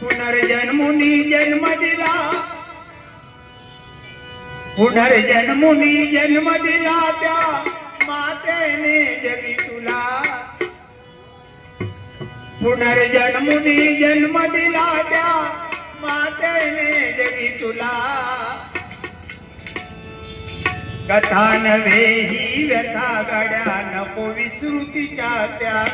पुनर्जन्मुनी जन्म दिला पुनर्जन्मुनी जन्म दिला त्या मातेने जगी तुला. पुनर्जन्मुनी जन्म दिला त्या मातेने जगी तुला. कथा नव्हे ही व्यथा गड्या नको विसृतीच्या त्या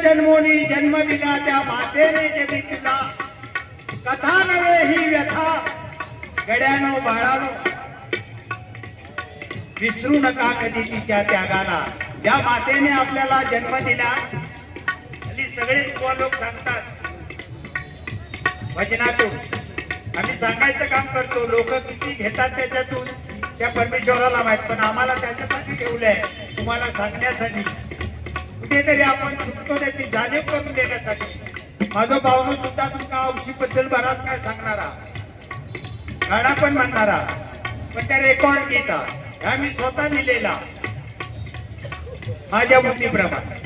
जन्मोनी जन्म दिला त्या मातेने जगी तुला कथा नव्हे ही व्यथा. गड्यानो बाळानो विसरू नका कधी तिच्या त्यागाला. ज्या मातेने आपल्याला जन्म दिला हल्ली सगळेच लोक सांगतात. वचनातून. आम्ही सांगायचं काम करतो लोक किती घेतात त्याच्यातून? त्या परमेश्वराला माहीत पण आम्हाला त्याच्यासाठी ठेवलंय. तुम्हाला सांगण्यासाठी. कुठेतरी आपण चुकतो त्याची जाणीव करून देण्यासाठी. माझं भाऊ सुद्धा तुमका औषधी बद्दल बराच काय सांगणारा. गाणा पण म्हणणारा. पण त्या रेकॉर्ड घेता ह्या मी स्वतः लिहिलेला. माझ्या मुलीप्रमाणे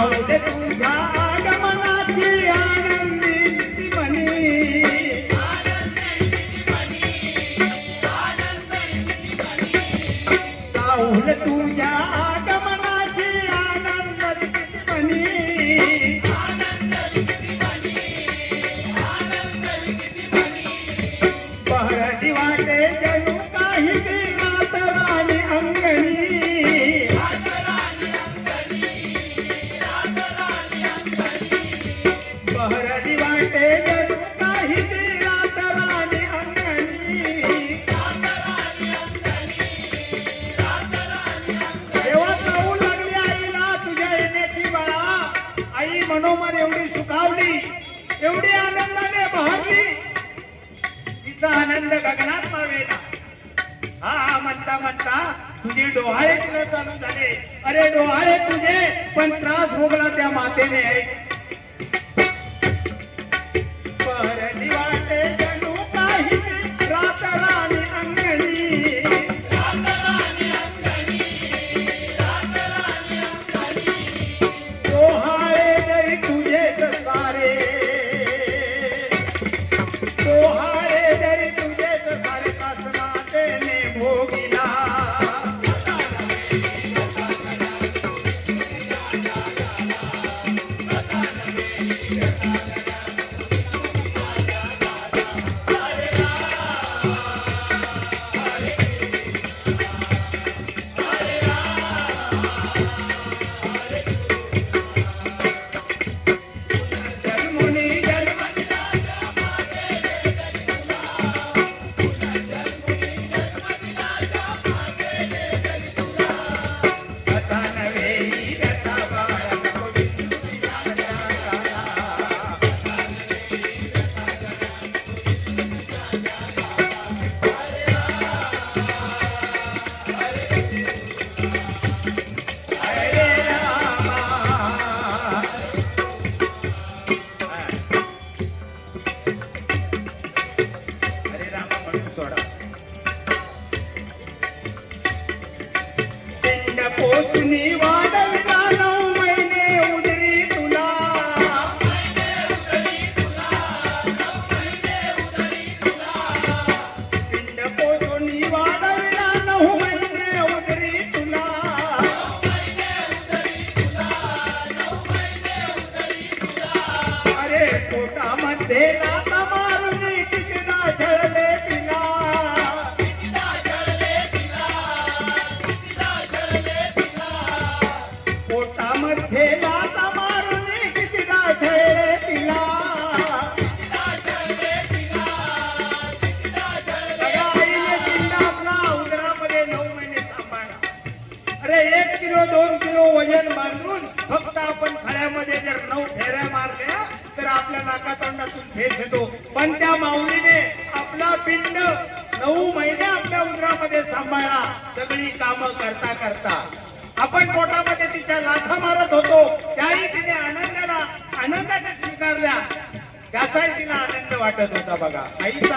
जाऊन तुझ्या मनोमन एवढी सुखावली एवढी आनंदाने बहरली. तिचा आनंद गगनात मावेला हा म्हणता म्हणता तुझे डोहाळे तुला चालू झाले. अरे डोहाळे तुझे पण त्रास भोगला त्या मातेने. आहे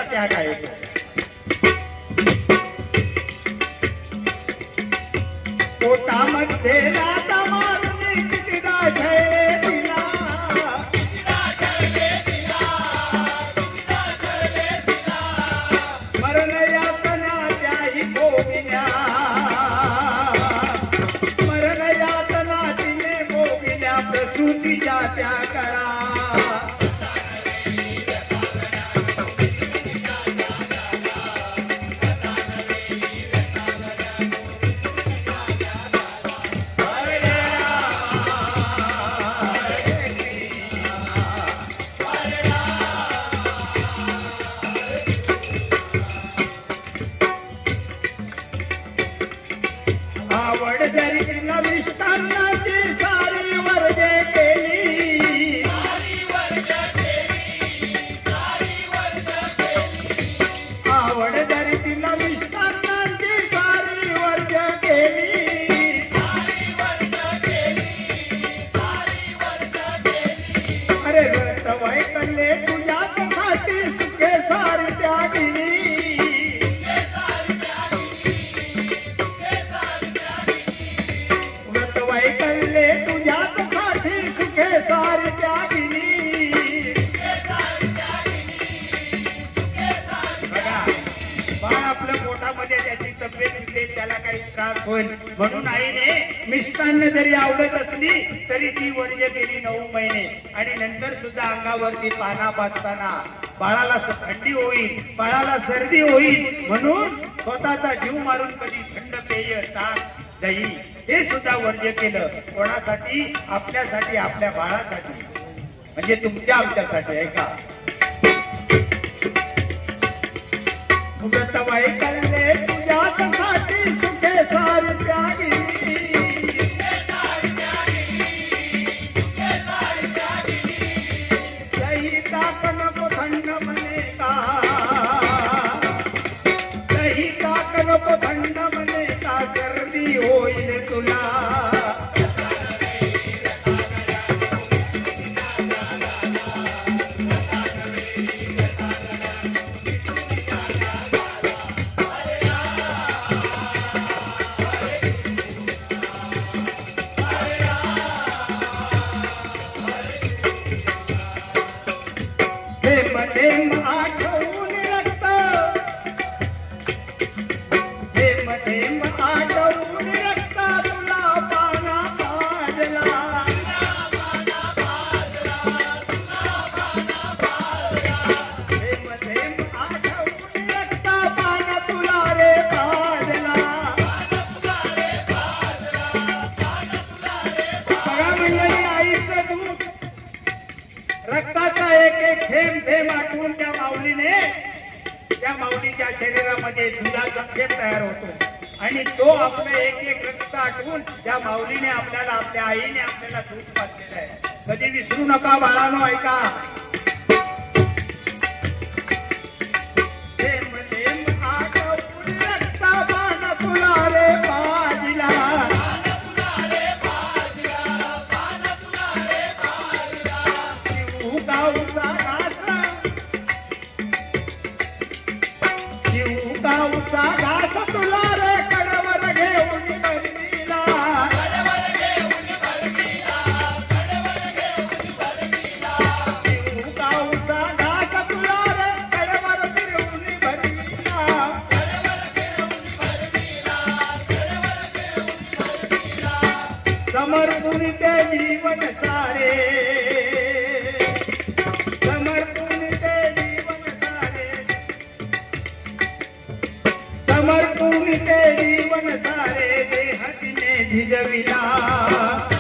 કેટલા ત્યાગ આવ્યો છે પોતા होईल. म्हणून आईने मिष्टान्न जरी आवडत असली तरी ती वर्ज गेली नऊ महिने. आणि नंतर सुद्धा अंगावरती पाना पाचताना. बाळाला थंडी होईल बाळाला सर्दी होईल. म्हणून स्वतःचा जीव मारून कधी थंड पेय ताक दही हे सुद्धा वर्ज्य केलं. कोणासाठी? आपल्यासाठी आपल्या बाळासाठी. म्हणजे तुमच्या आमच्यासाठी आहे का तुझ्या सार प्यारी તારે દેહકને જીજવિના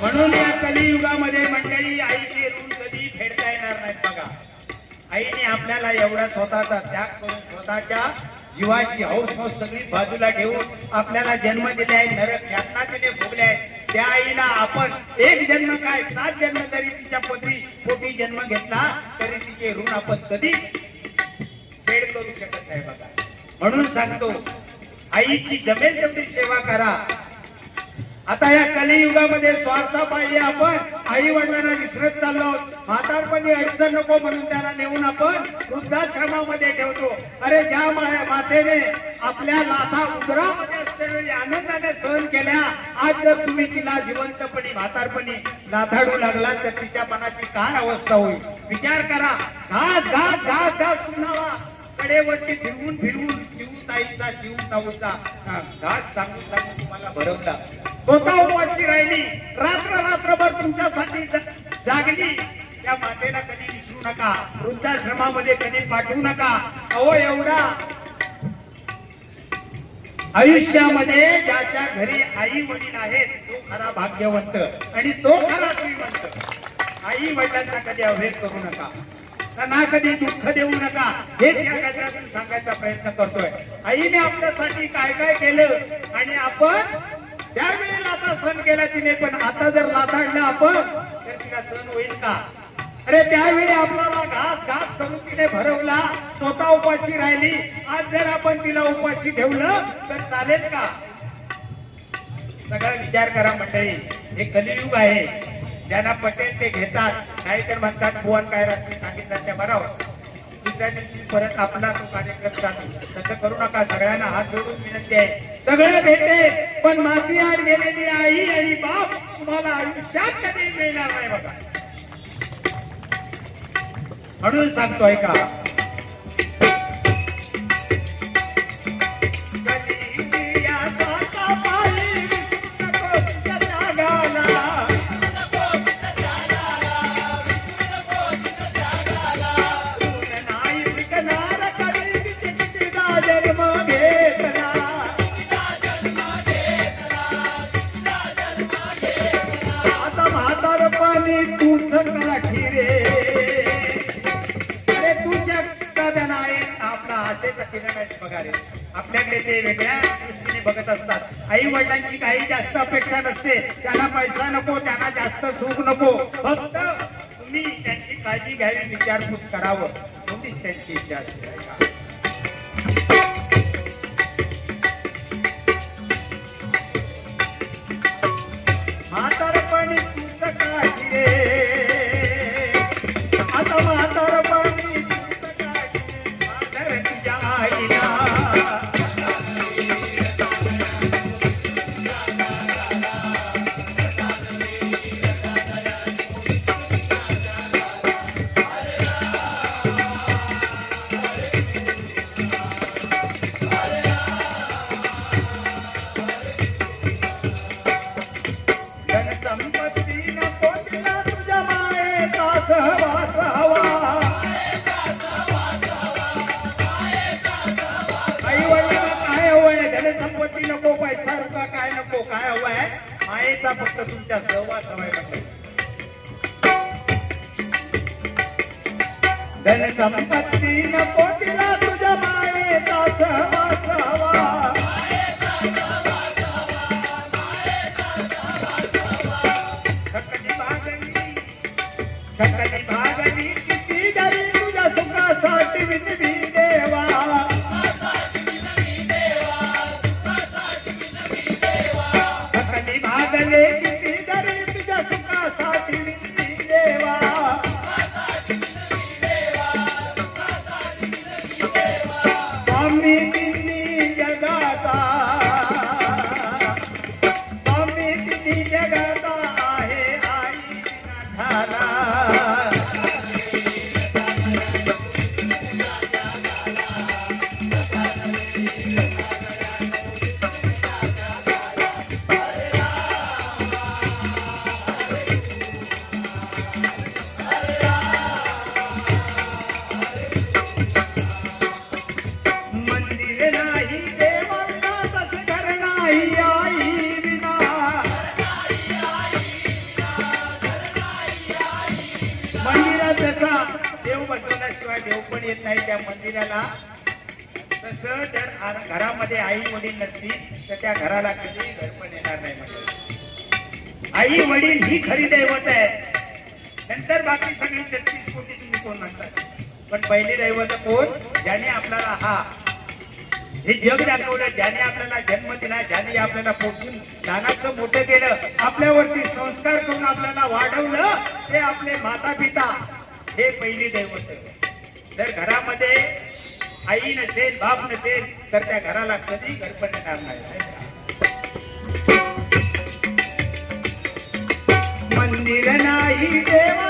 म्हणून या कलियुगामध्ये मंडळी आईचे ऋण कधी फेडता येणार नाहीत बघा. आईने आपल्याला एवढा स्वतःचा त्याग करून स्वतःच्या जीवाची हौस हौस सगळी बाजूला ठेवून आपल्याला जन्म दिले आहे नरक यातना तिने भोगले आहे त्या आईला आपण एक जन्म काय सात जन्म जरी तिच्या पदरी पोटी जन्म घेतला तरी तिचे ऋण आपण कधी फेड करू शकत नाही बघा म्हणून सांगतो आईची जमेल तेवढी सेवा करा आता या कलियुगामध्ये स्वार्थ पाहिजे आपण आई वडिलांना विसरत चाललो आहोत. म्हातारपणी अडचण नको म्हणून त्याला नेऊन आपण वृद्धाश्रमामध्ये ठेवतो. अरे ज्या मातेने आपल्या लाथा उदरामध्ये असलेली आनंदाने सहन केल्या आज जर तुम्ही तिला जिवंतपणी म्हातारपणी लाथाडू लागला तर तिच्या मनाची काय अवस्था होईल? विचार करा. घास घास घास घास पुन्हा कडेवरती फिरवून फिरवून जीव ताईचा जीव ताऊचा घास सांगून सांगून तुम्हाला भरवला स्वतः उपाशी राहिली. रात्र रात्रभर तुमच्यासाठी जागली. त्या मातेला कधी विसरू नका. वृद्धाश्रमामध्ये कधी पाठवू नका. अहो एवढा आयुष्यामध्ये ज्याच्या घरी आई वडील आहेत तो खरा भाग्यवंत. आणि तो खरा श्रीमंत. आई वडिलांना कधी अवहेल करू नका. त्यांना कधी दुःख देऊ नका. हेच या गजरातून सांगायचा प्रयत्न करतोय. आईने आपल्यासाठी काय काय केलं? आणि आपण त्यावेळी लाथा सण केला तिने पण आता जर लाथाडलं आपण तर तिला सण होईल का? अरे त्यावेळी आपल्याला घास घास करून तिने भरवला. स्वतः उपाशी राहिली. आज जर आपण तिला उपाशी ठेवलं तर चालेल का? सगळा विचार करा मंडळी. हे कलियुग आहे. ज्यांना पटेल ते घेतात. नाहीतर म्हणतात भुवन काय रात्री सांगितलं त्या बरोबर. दुसऱ्या दिवशी परत आपला तो कार्यक्रम चालू. तसं करू नका. सगळ्यांना हात जोडून विनंती आहे. सगळं भेटे पण माती आड गेलेली आई आणि बाप तुम्हाला आयुष्यात कधी मिळणार नाही बघा. म्हणून सांगतोय का? आपला आशेचा किरण आहे बघा रे आपल्याकडे ते वेगळ्या दृष्टीने बघत असतात. आई वडिलांची काही जास्त अपेक्षा नसते. त्यांना पैसा नको त्यांना जास्त सुख नको. फक्त तुम्ही त्यांची काळजी घ्यावी विचारपूस करावं. तुम्हीच त्यांची इच्छा असते. கண்டிப்பா. नाही त्या मंदिराला. तसं जर घरामध्ये आई वडील नसतील तर त्या घराला कधी घर पण येणार नाही म्हणजे आई वडील ही खरी दैवत आहे. नंतर बाकी सगळी तेहतीस कोटी तुम्ही कोण म्हणतात पण पहिली दैवत कोण? ज्याने आपल्याला हा हे जग दाखवलं ज्याने आपल्याला जन्म दिला ज्याने आपल्याला पोचून दानाचं मोठं केलं आपल्यावरती संस्कार करून आपल्याला वाढवलं ते आपले माता पिता हे पहिली दैवत जर घरामध्ये आई नसेल बाप नसेल तर त्या घराला कधी गणपत येणार नाही मंदिर नाही देवा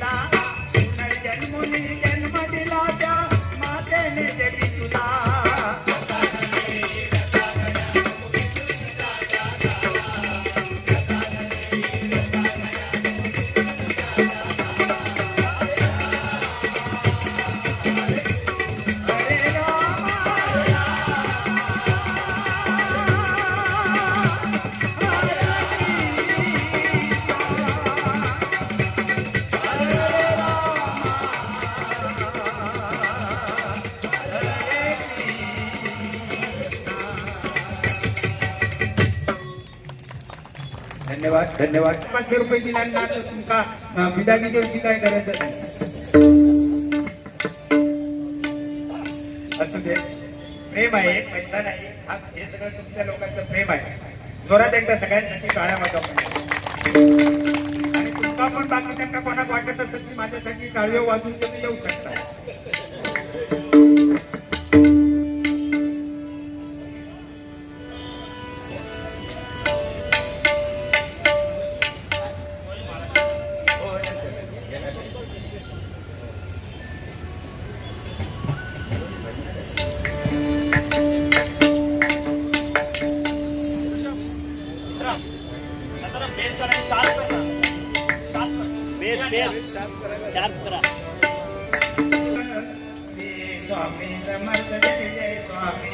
जगी धन्यवाद. पाचशे रुपये दिला तर तुमका बिदानी बिदागी देऊची काय करायचं नाही असू दे. प्रेम आहे पैसा नाही. हा हे सगळं तुमच्या लोकांचं प्रेम आहे. जोरात एकदा सगळ्यांसाठी काळ्या वाजवा. आणि तुमका पण बाकीच्यांना कोणाक वाटत असेल की माझ्यासाठी टाळ्या वाजून तुम्ही येऊ शकता. शार्प करा. स्वामी समर्थ जय स्वामी